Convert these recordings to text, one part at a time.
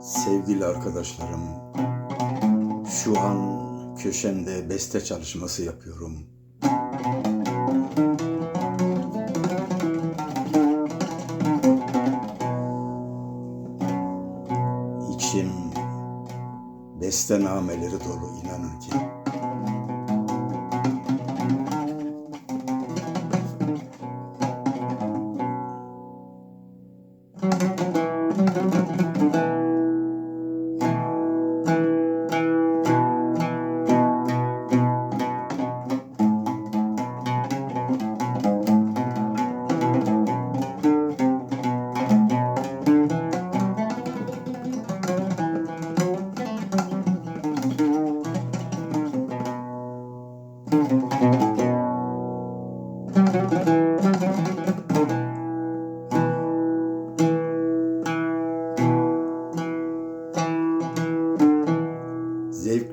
Sevgili arkadaşlarım, şu an köşemde beste çalışması yapıyorum. İçim beste nameleri dolu inanın ki.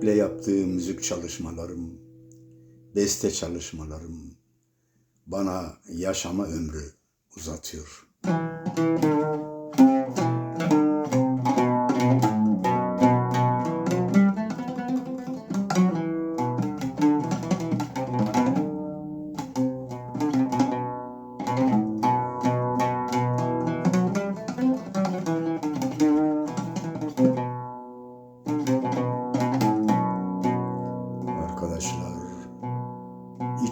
Zevkle yaptığım müzik çalışmalarım, beste çalışmalarım bana yaşama ömrü uzatıyor. Arkadaşlar,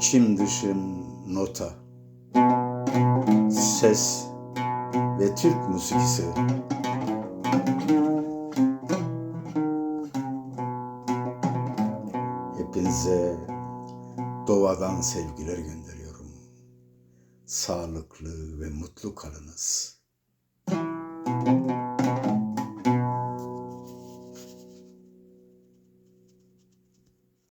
içim dışım nota, ses ve Türk musikisi. Hepinize doğadan sevgiler gönderiyorum. Sağlıklı ve mutlu kalınız.